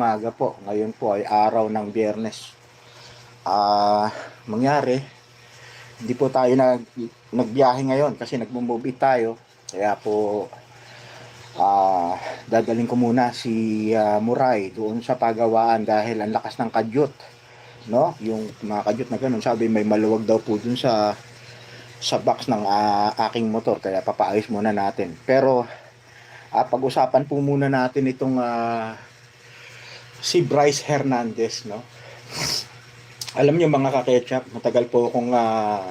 umaga po. Ngayon po ay araw ng biyernes. Ah, mangyari, hindi po tayo nag, nagbiyahe ngayon kasi nagmumove tayo. Kaya po, ah, dadaling ko muna si ah, Muray doon sa pagawaan dahil ang lakas ng kadyot. No? Yung mga kadyot na ganun, sabi may maluwag daw po dun sa sa box ng ah, aking motor kaya papaayos muna natin. Pero ah, pag-usapan po muna natin itong ah, si Bryce Hernandez, no? Alam niyo mga kaketchup, matagal po akong uh,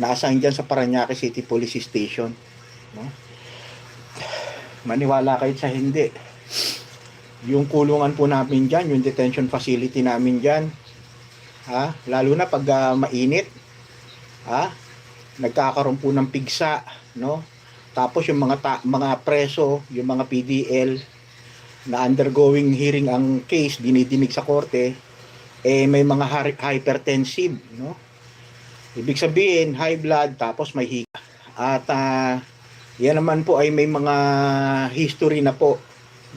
na-assign dyan sa Paranaque City Police Station, no? Maniwala kayo sa hindi. Yung kulungan po namin dyan, yung detention facility namin dyan, ha? Lalo na pag ah, mainit, ha? Nagkakaroon po ng pigsa, no? Tapos yung mga ta- mga preso, yung mga PDL na undergoing hearing ang case, dinidinig sa korte, eh may mga hypertensive, no? Ibig sabihin, high blood tapos may hika. At ah, yan naman po ay may mga history na po,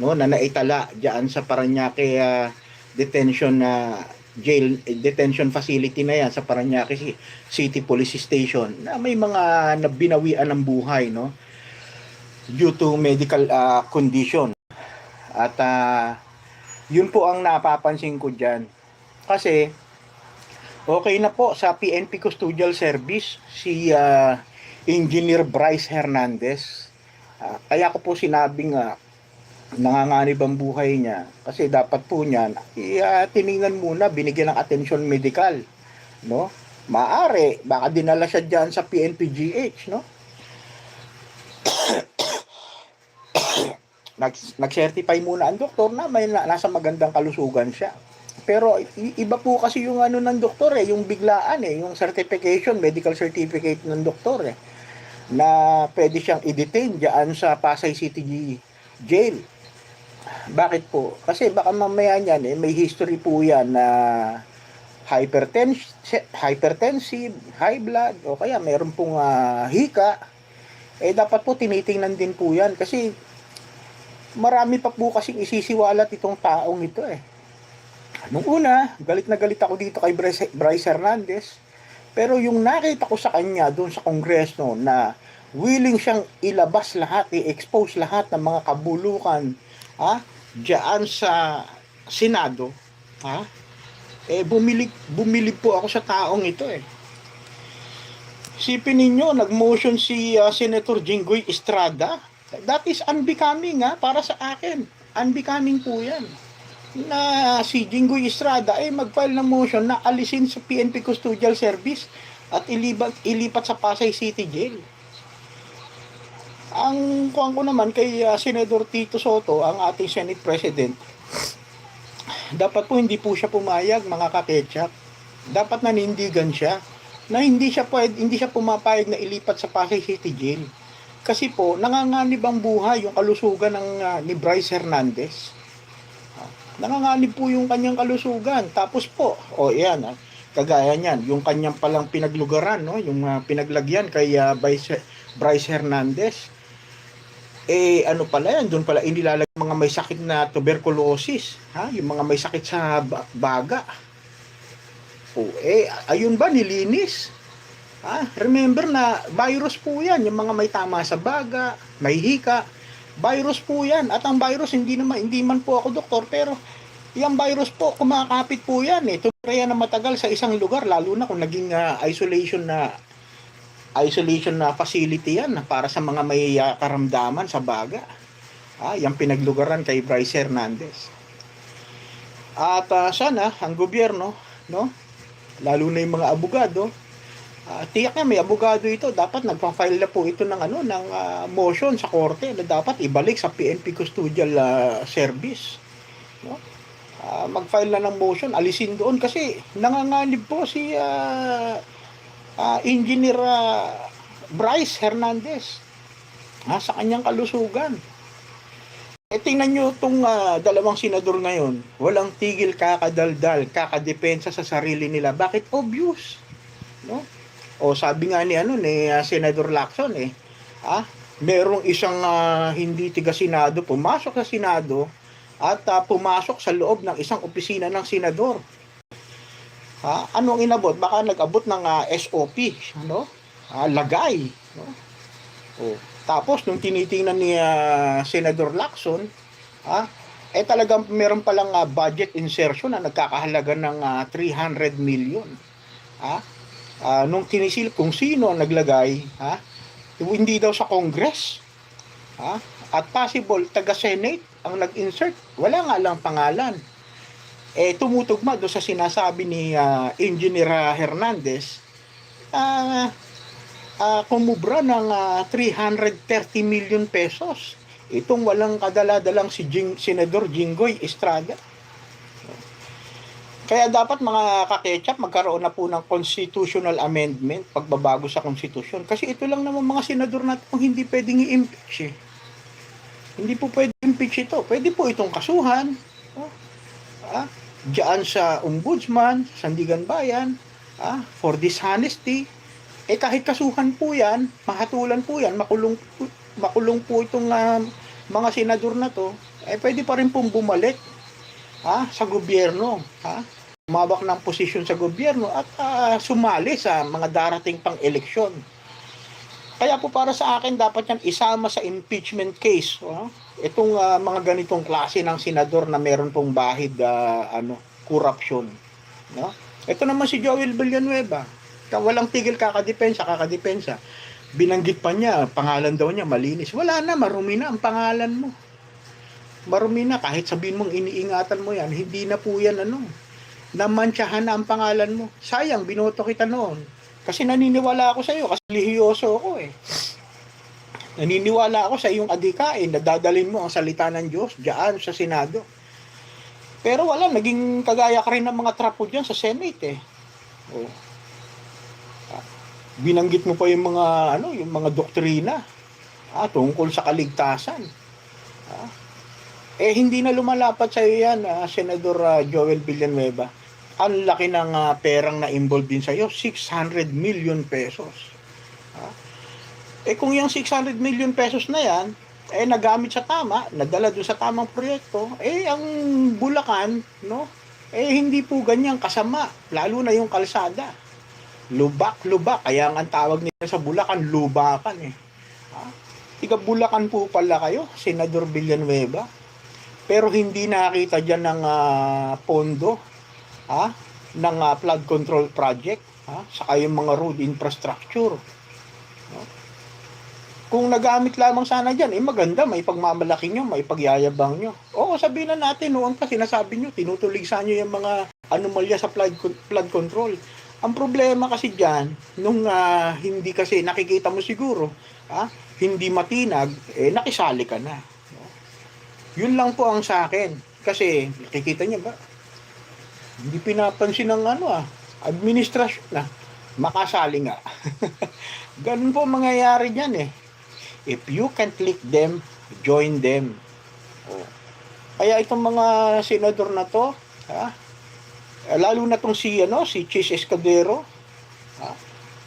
no, na naitala diyan sa Paranaque ah, detention na jail eh, detention facility na yan sa Paranaque Ci- City Police Station na may mga nabinawian ng buhay, no? Due to medical ah, condition. At ah, yun po ang napapansin ko dyan. Kasi, okay na po sa PNP Custodial Service si ah, Engineer Bryce Hernandez. Ah, kaya ko po sinabing nga, nanganganib ang buhay niya. Kasi dapat po niyan, ah, tiningnan muna, binigyan ng attention medical. No? Maari, baka dinala siya dyan sa PNPGH, no? Nag, nag-certify muna ang doktor na may na, nasa magandang kalusugan siya. Pero iba po kasi yung ano ng doktor eh, yung biglaan eh, yung certification, medical certificate ng doktor eh, na pwede siyang i-detain diyan sa Pasay City Jail. Bakit po? Kasi baka mamaya niyan eh, may history po yan na hypertensive, hypertensive, high blood, o kaya meron pong ah, hika, eh dapat po tinitingnan din po yan kasi marami pa po kasing isisiwalat itong taong ito eh. Nung una, galit na galit ako dito kay Bryce, Bryce Hernandez. Pero yung nakita ko sa kanya doon sa kongreso na willing siyang ilabas lahat, i-expose lahat ng mga kabulukan ha, diyan sa Senado, ha, eh bumili, bumili po ako sa taong ito eh. Sipin ninyo, nag-motion si ah, Senator Jinggoy Estrada. That is unbecoming ha, para sa akin. Unbecoming po yan. Na si Jinggoy Estrada ay mag-file ng motion na alisin sa PNP Custodial Service at ilipat, ilipat sa Pasay City Jail. Ang kuwan ko naman kay ah, Senador Tito Soto, ang ating Senate President, dapat po hindi po siya pumayag mga kaketchup. Dapat nanindigan siya na hindi siya pwede, hindi siya pumapayag na ilipat sa Pasay City Jail. Kasi po, nanganganib ang buhay, yung kalusugan ng, ah, ni Bryce Hernandez. Ah, Nanganganib po yung kanyang kalusugan. Tapos po, oh, yan, ah, kagaya niyan, yung kanyang palang pinaglugaran, no? yung ah, pinaglagyan kay ah, Bryce, Bryce Hernandez, eh ano pala yan, doon pala inilalag mga may sakit na tuberculosis, ha? yung mga may sakit sa ba- baga. O, eh, ayun ba, nilinis? Ha? Remember na virus po yan, yung mga may tama sa baga, may hika, virus po yan. At ang virus, hindi naman, hindi man po ako doktor, pero yung virus po, kumakapit po yan eh. Tumira yan na matagal sa isang lugar, lalo na kung naging ah, isolation na isolation na facility yan para sa mga may ah, karamdaman sa baga. Ah, yung pinaglugaran kay Bryce Hernandez. At ah, sana ang gobyerno, no? Lalo na yung mga abogado, ah, tiyak na may abogado ito, dapat nagpa-file na po ito ng ano ng ah, motion sa korte na dapat ibalik sa PNP custodial ah, service. No? Ah, mag-file na ng motion, alisin doon kasi nanganganib po si ah, ah, Engineer ah, Bryce Hernandez ah, sa kanyang kalusugan. E tingnan nyo itong ah, dalawang senador ngayon, walang tigil kakadaldal, kakadepensa sa sarili nila. Bakit? Obvious. No? O sabi nga ni ano ni ah, Senador Lacson eh, ah, merong isang ah, hindi tiga Senado pumasok sa Senado at ah, pumasok sa loob ng isang opisina ng senador. Ha? Ano ang inabot? Baka nag-abot ng ah, SOP, ano? Ah, lagay, no? Oh. Tapos nung tinitingnan ni ah, Senador Lacson, ha? Eh talagang meron palang ah, budget insertion na nagkakahalaga ng ah, 300 million. Ha? Ah, nung tinisilip kung sino ang naglagay, ha? Hindi daw sa Congress. Ha? At possible taga-Senate ang nag-insert. Wala nga lang pangalan. Eh tumutugma do sa sinasabi ni ah, Engineer Hernandez ah ah, kumubra ng ah, 330 million pesos. Itong walang kadala-dalang si Jing, Senador Jinggoy Estrada. Kaya dapat mga kaketchup, magkaroon na po ng constitutional amendment, pagbabago sa konstitusyon. Kasi ito lang naman mga senador natin kung hindi pwedeng i-impeach eh. Hindi po pwedeng impeach ito. Pwede po itong kasuhan. Oh, ah, diyan sa ombudsman, sa Sandigan Bayan, ah, for dishonesty. Eh kahit kasuhan po yan, mahatulan po yan, makulong, makulong po itong ah, mga senador na to, eh pwede pa rin pong bumalik ha, sa gobyerno. Ha? Umabak ng posisyon sa gobyerno at ah, sumali sa mga darating pang eleksyon. Kaya po para sa akin dapat yan isama sa impeachment case. Oh. Itong ah, mga ganitong klase ng senador na meron pong bahid ah, ano, corruption. No? Ito naman si Joel Villanueva. Walang tigil kakadepensa, kakadepensa. Binanggit pa niya, pangalan daw niya malinis. Wala na, marumi na ang pangalan mo. Marumi na, kahit sabihin mong iniingatan mo yan, hindi na po yan ano, namantsahan na ang pangalan mo. Sayang, binoto kita noon. Kasi naniniwala ako sa iyo, kasi lihiyoso ako eh. Naniniwala ako sa iyong adikain na dadalhin mo ang salita ng Diyos diyan sa Senado. Pero wala, naging kagaya ka rin ng mga trapo dyan sa Senate eh. Oh. Binanggit mo pa yung mga ano, yung mga doktrina ah, tungkol sa kaligtasan. Ah, eh hindi na lumalapat sa iyo yan, ah, Senador ah, Joel Villanueva. Ang laki ng ah, perang na involved din sa iyo, 600 million pesos. Ah, eh kung yung 600 million pesos na yan, eh nagamit sa tama, nadala doon sa tamang proyekto, eh ang Bulacan, no? Eh hindi po ganyan kasama, lalo na yung kalsada. Lubak, lubak, kaya ang tawag nila sa Bulacan, lubakan eh. Ah, Tiga Bulacan po pala kayo, Senador Villanueva. Pero hindi nakita dyan ng ah, pondo ha, ng ah, flood control project ha, saka yung mga road infrastructure. No? Kung nagamit lamang sana dyan, eh maganda, may pagmamalaki nyo, may pagyayabang nyo. Oo, sabihin na natin, noon pa sinasabi nyo, tinutuligsa nyo yung mga anomalya sa flood, flood control. Ang problema kasi dyan, nung ah, hindi kasi nakikita mo siguro, ha, hindi matinag, eh nakisali ka na. Yun lang po ang sa akin. Kasi, nakikita niyo ba? Hindi pinapansin ng ano ah, administrasyon na. Makasali nga. Ganun po ang mangyayari dyan eh. If you can click them, join them. Oh. Kaya itong mga senador na to, ha? Lalo na tong si ano, si Chis Escudero, ha?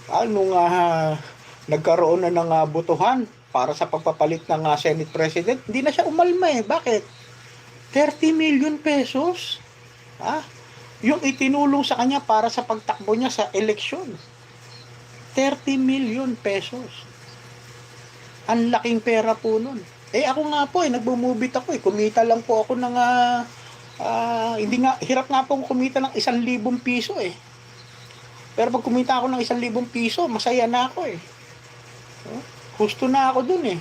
Ah, nung ah, nagkaroon na ng ah, botohan para sa pagpapalit ng ah, Senate President, hindi na siya umalma eh. Bakit? 30 million pesos. Ha? Yung itinulong sa kanya para sa pagtakbo niya sa eleksyon. 30 million pesos. Ang laking pera po nun. Eh ako nga po eh, nagbumubit ako eh. Kumita lang po ako ng ah, ah, hindi nga, hirap nga po kumita ng isang libong piso eh. Pero pag kumita ako ng isang libong piso, masaya na ako eh. Oh, Gusto na ako dun eh.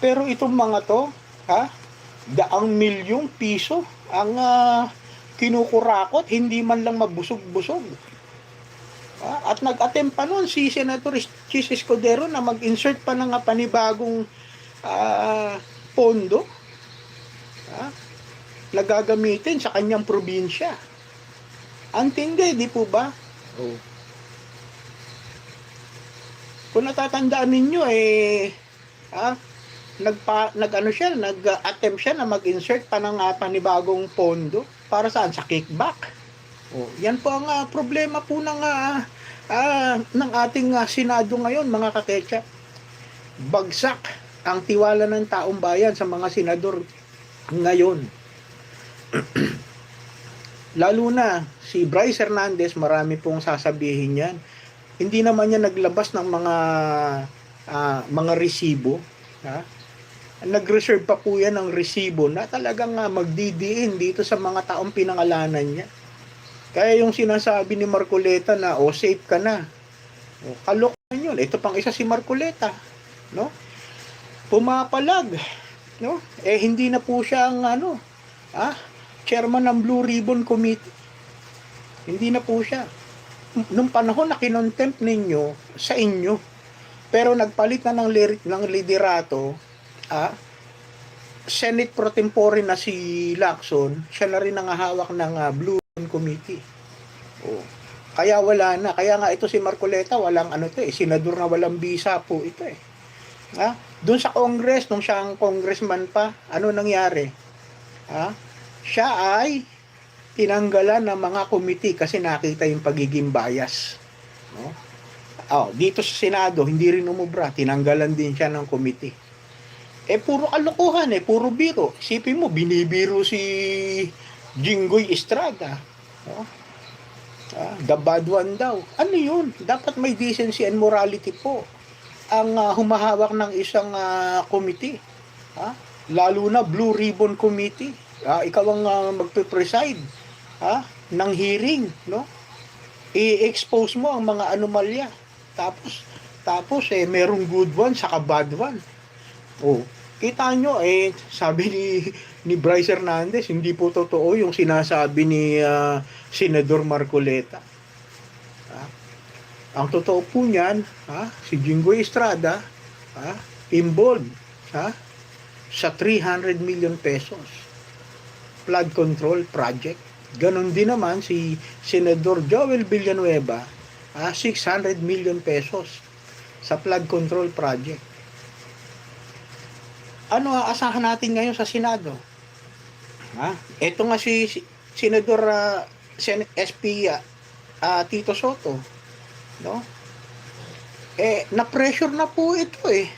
Pero itong mga to, ha? Daang milyong piso ang ah, kinukurakot, hindi man lang mabusog-busog. Ah, At nag-attempt pa noon si Senator Chis Escudero na mag-insert pa ng panibagong ah, pondo ah, na gagamitin sa kanyang probinsya. Ang tindi, di po ba? Oh. Kung natatandaan ninyo eh ah, nagpa nag-ano siya, nag-attempt siya na mag-insert pa ng ah, panibagong pondo para saan sa kickback. Oh, yan po ang ah, problema po ng ah, ah, ng ating ah, Senado ngayon, mga kaketsa. Bagsak ang tiwala ng taong bayan sa mga senador ngayon. lalo na si Bryce Hernandez, marami pong sasabihin yan. Hindi naman niya naglabas ng mga ah, mga resibo, ha? Nag-reserve pa po yan ng resibo na talagang ah, magdidiin dito sa mga taong pinangalanan niya. Kaya yung sinasabi ni Marcoleta na, oh, safe ka na. Oh, kalokohan yun. Ito pang isa si Marcoleta. No? Pumapalag. No? Eh, hindi na po siya ang ano, ah, chairman ng Blue Ribbon Committee. Hindi na po siya. Nung panahon na kinontempt ninyo sa inyo, pero nagpalit na ng, lir- ng liderato, ah, Senate pro tempore na si Lacson, siya na rin ang hawak ng ah, Blue Committee. Oh. Kaya wala na. Kaya nga ito si Marcoleta, walang ano to eh, senador na walang bisa po ito eh. Ha? Doon sa Congress, nung siya ang congressman pa, ano nangyari? Ha? Siya ay tinanggalan ng mga committee kasi nakita yung pagiging bias. No? Oh, dito sa Senado, hindi rin umubra, tinanggalan din siya ng committee. Eh, puro kalokohan eh, puro biro. Isipin mo, binibiro si Jinggoy Estrada. No? Ah, the bad one daw. Ano yun? Dapat may decency and morality po ang ah, humahawak ng isang ah, committee. Ha? Lalo na Blue Ribbon Committee. Ah, ikaw ang ah, magpe-preside ha? ng hearing, no? I-expose mo ang mga anomalya. Tapos tapos eh merong good one saka bad one. Oh, kita nyo eh sabi ni ni Bryce Hernandez hindi po totoo yung sinasabi ni ah, Senador Marcoleta. Ha? Ang totoo po niyan, ha? si Jinggoy Estrada, ha? involved ha? sa 300 million pesos flood control project. Ganon din naman si Senador Joel Villanueva, ha? 600 million pesos sa flood control project. Ano aasahan natin ngayon sa Senado? Ha? Ito nga si si- Senador ah, Sen SP ah, ah, Tito Soto, no? Eh na-pressure na po ito eh.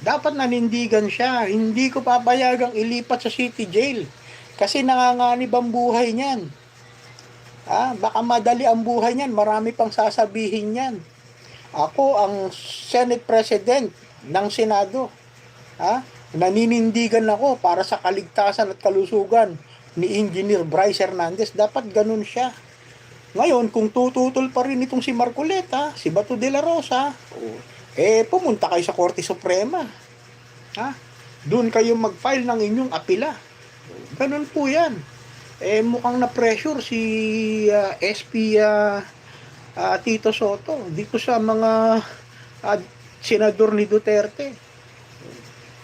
Dapat nanindigan siya. Hindi ko papayagang ilipat sa city jail kasi nanganganib ang buhay niyan. Ah, baka madali ang buhay niyan, marami pang sasabihin niyan. Ako ang Senate President ng Senado. Ha? Naninindigan ako para sa kaligtasan at kalusugan ni Engineer Bryce Hernandez. Dapat ganun siya. Ngayon, kung tututol pa rin itong si Marcoleta, si Bato de la Rosa, eh, pumunta kayo sa Korte Suprema. Ha? Doon kayo mag-file ng inyong apila. Ganun po yan. Eh, mukhang na-pressure si ah, SP ah, ah, Tito Soto dito sa mga ah, senador ni Duterte.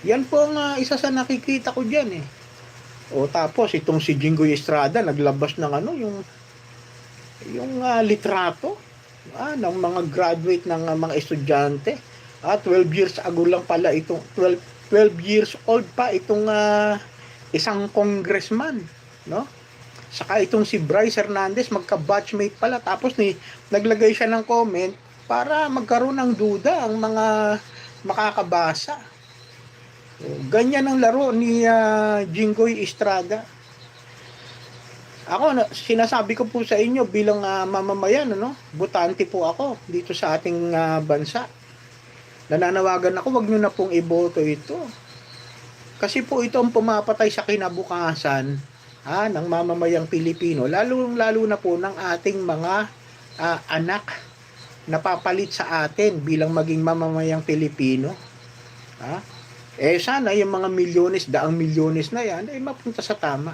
Yan po ang ah, isa sa nakikita ko dyan eh. O tapos itong si Jingoy Estrada naglabas ng ano yung yung ah, litrato ah, ng mga graduate ng ah, mga estudyante. Ah, 12 years ago lang pala itong 12 12 years old pa itong ah, isang congressman, no? Saka itong si Bryce Hernandez magka-batchmate pala tapos ni naglagay siya ng comment para magkaroon ng duda ang mga makakabasa. Ganyan ang laro ni ah, Jinggoy Estrada. Ako, na- sinasabi ko po sa inyo bilang ah, mamamayan, ano, butante po ako dito sa ating ah, bansa. Nananawagan ako, wag nyo na pong iboto ito. Kasi po ito ang pumapatay sa kinabukasan ha, ng mamamayang Pilipino, lalo lalo na po ng ating mga ah, anak na papalit sa atin bilang maging mamamayang Pilipino. Ha? Eh sana yung mga milyones, daang milyones na yan, ay mapunta sa tama.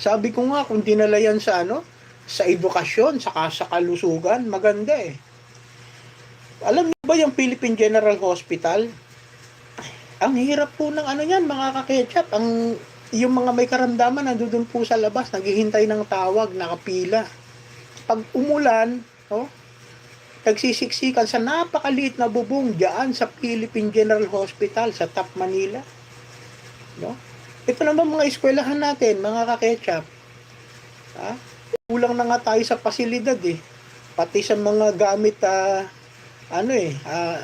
Sabi ko nga, kung dinala yan sa ano, sa edukasyon, sa kalusugan, maganda eh. Alam niyo ba yung Philippine General Hospital? Ang hirap po ng ano yan, mga kaketchup. Ang, yung mga may karamdaman, nandun po sa labas, naghihintay ng tawag, nakapila. Pag umulan, oh, nagsisiksikan sa napakaliit na bubong diyan sa Philippine General Hospital sa Top Manila. No? Ito naman mga eskwelahan natin, mga kaketchup. Ha? Kulang na nga tayo sa pasilidad eh. Pati sa mga gamit ah, ano eh, ah,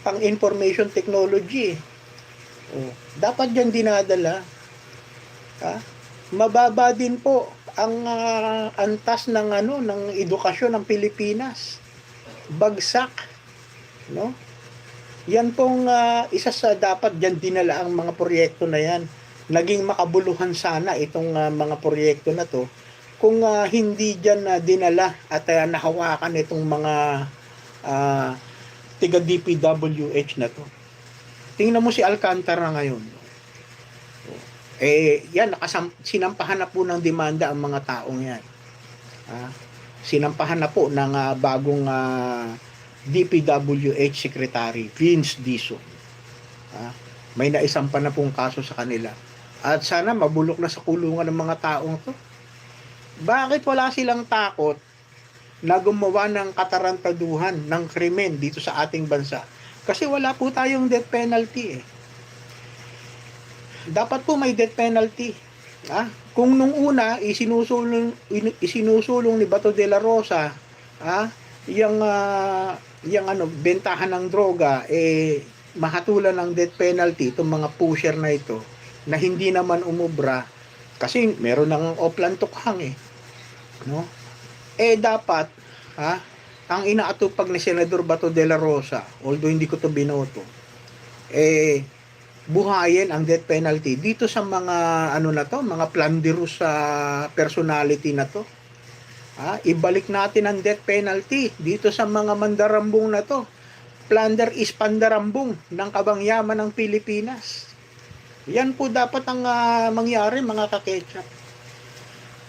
pang information technology eh. Oh, dapat yan dinadala. Ha? mababa din po ang ah, antas ng ano ng edukasyon ng Pilipinas. Bagsak, no? Yan pong ah, isa sa dapat diyan dinala ang mga proyekto na yan. Naging makabuluhan sana itong ah, mga proyekto na to kung ah, hindi diyan na dinala at ah, nahawakan itong mga ah, tiga DPWH na to. Tingnan mo si Alcantara ngayon. Eh, yan, nakasam, sinampahan na po ng demanda ang mga taong yan. Ah, sinampahan na po ng ah, bagong ah, DPWH Secretary, Vince Dizon. Ah, may naisampa na pong kaso sa kanila. At sana mabulok na sa kulungan ng mga taong to. Bakit wala silang takot na gumawa ng katarantaduhan ng krimen dito sa ating bansa? Kasi wala po tayong death penalty eh dapat po may death penalty. Ah, kung nung una isinusulong in- isinusulong ni Bato de la Rosa, ah, yung ah, yung ano bentahan ng droga eh mahatulan ng death penalty itong mga pusher na ito na hindi naman umubra kasi meron ng oplan tukhang eh. No? Eh dapat ha, ang inaatupag ni Senador Bato de la Rosa, although hindi ko to binoto, eh buhayin ang death penalty dito sa mga ano na to, mga plunderous sa personality na to. Ah, ibalik natin ang death penalty dito sa mga mandarambong na to. Plunder is pandarambong ng kabangyaman ng Pilipinas. Yan po dapat ang ah, mangyari mga kaketchup.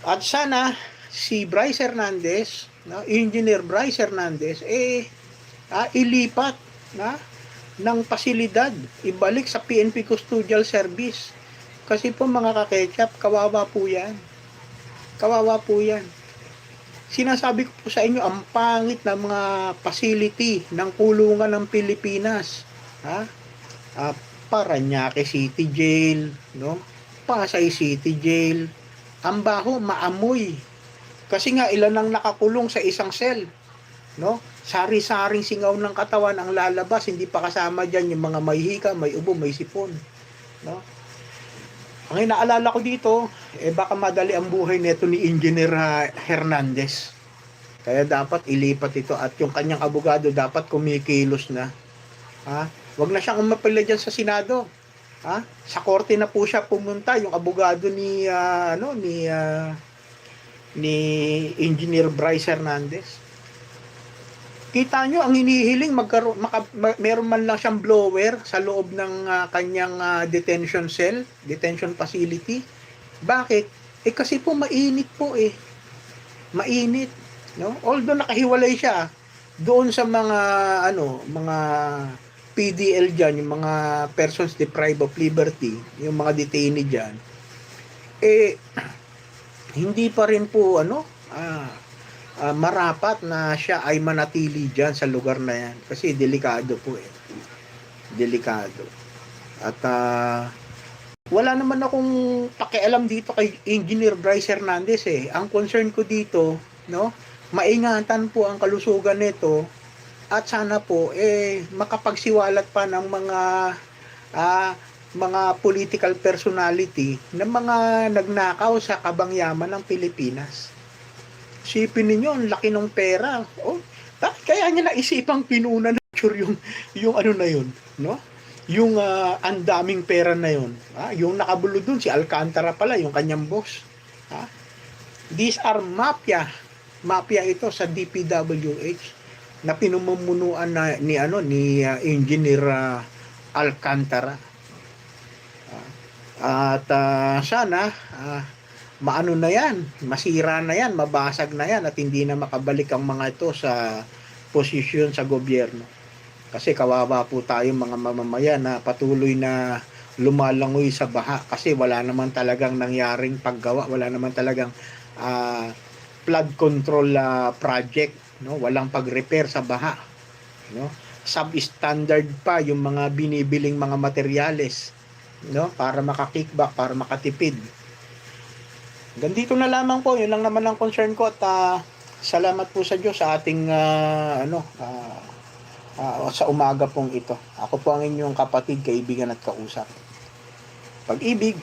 At sana si Bryce Hernandez, no, Engineer Bryce Hernandez, eh, ah, ilipat na ng pasilidad, ibalik sa PNP Custodial Service. Kasi po mga kaketchup, kawawa po yan. Kawawa po yan. Sinasabi ko po sa inyo, ang pangit na mga facility ng kulungan ng Pilipinas. Ha? Ah, Paranaque City Jail, no? Pasay City Jail. Ang baho, maamoy. Kasi nga, ilan ang nakakulong sa isang cell. No? Sari-saring singaw ng katawan ang lalabas, hindi pa kasama diyan yung mga may hika, may ubo, may sipon. No? Ang inaalala ko dito, eh baka madali ang buhay nito ni Engineer Hernandez. Kaya dapat ilipat ito at yung kanyang abogado dapat kumikilos na. Ha? Wag na siyang umapila diyan sa Senado. Ha? Sa korte na po siya pumunta yung abogado ni ah, ano ni ah, ni Engineer Bryce Hernandez. Kita nyo, ang hinihiling, magkaroon, maka, ma- meron man lang siyang blower sa loob ng ah, kanyang ah, detention cell, detention facility. Bakit? Eh kasi po mainit po eh. Mainit. No? Although nakahiwalay siya doon sa mga ano, mga PDL dyan, yung mga persons deprived of liberty, yung mga detainee dyan, eh, hindi pa rin po, ano, ah, ah, marapat na siya ay manatili dyan sa lugar na yan. Kasi delikado po eh. Delikado. At ah, wala naman akong pakialam dito kay Engineer Bryce Hernandez eh. Ang concern ko dito, no, maingatan po ang kalusugan nito at sana po eh makapagsiwalat pa ng mga ah, mga political personality ng mga nagnakaw sa kabangyaman ng Pilipinas. Sipin ninyo, ang laki ng pera. Oh, bakit kaya niya naisipang pinuna na yung, yung ano na yun, no? Yung ah, ang daming pera na yun. Ah, yung nakabulo dun, si Alcantara pala, yung kanyang boss. Ha? These are mafia. Mafia ito sa DPWH na pinumumunuan na ni ano ni ah, engineer ah, Alcantara. At ah, sana ah, maano na yan, masira na yan, mabasag na yan at hindi na makabalik ang mga ito sa posisyon sa gobyerno. Kasi kawawa po tayo mga mamamayan na patuloy na lumalangoy sa baha kasi wala naman talagang nangyaring paggawa, wala naman talagang ah, flood control ah, project, no? Walang pag-repair sa baha, no? Substandard pa yung mga binibiling mga materyales, no? Para maka-kickback, para makatipid. Gandito na lamang po, yun lang naman ang concern ko at ah, salamat po sa Diyos sa ating ah, ano ah, ah, sa umaga pong ito. Ako po ang inyong kapatid, kaibigan at kausap. Pag-ibig,